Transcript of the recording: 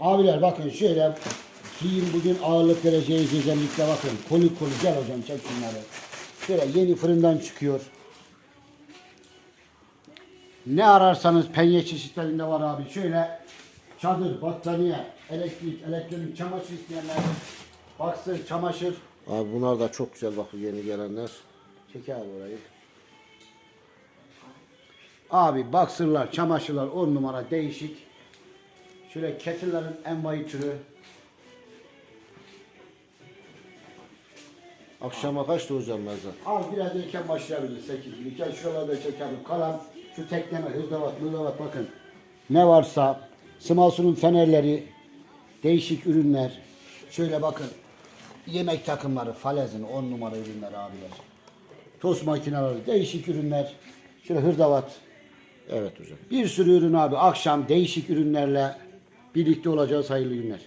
Abiler bakın şöyle giyim bugün ağırlık vereceğiz özellikle bakın. Koli koli gel hocam çek şunları. Şöyle yeni fırından çıkıyor. Ne ararsanız penye çeşitlerinde var abi. Şöyle çadır, battaniye, elektrik, elektronik, çamaşır isteyenler. Baksın çamaşır. Abi bunlar da çok güzel bak yeni gelenler. Çek abi orayı. Abi baksırlar, çamaşırlar on numara değişik. Şöyle kettle'ların en bayı türü. Akşama kaçta hocam mezar? Az biraz erken başlayabilir 8 gibi. Gel şuralarda çekelim. Kalan şu tekleme, hırdavat, mırdavat bakın. Ne varsa Smalsun'un fenerleri, değişik ürünler. Şöyle bakın. Yemek takımları, falezin 10 numara ürünler abiler. Tost makineleri, değişik ürünler. Şöyle hırdavat. Evet hocam. Bir sürü ürün abi. Akşam değişik ürünlerle birlikte olacağız. Hayırlı günler.